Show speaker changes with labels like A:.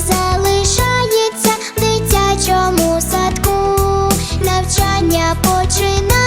A: залишається в дитячому садку, навчання починає.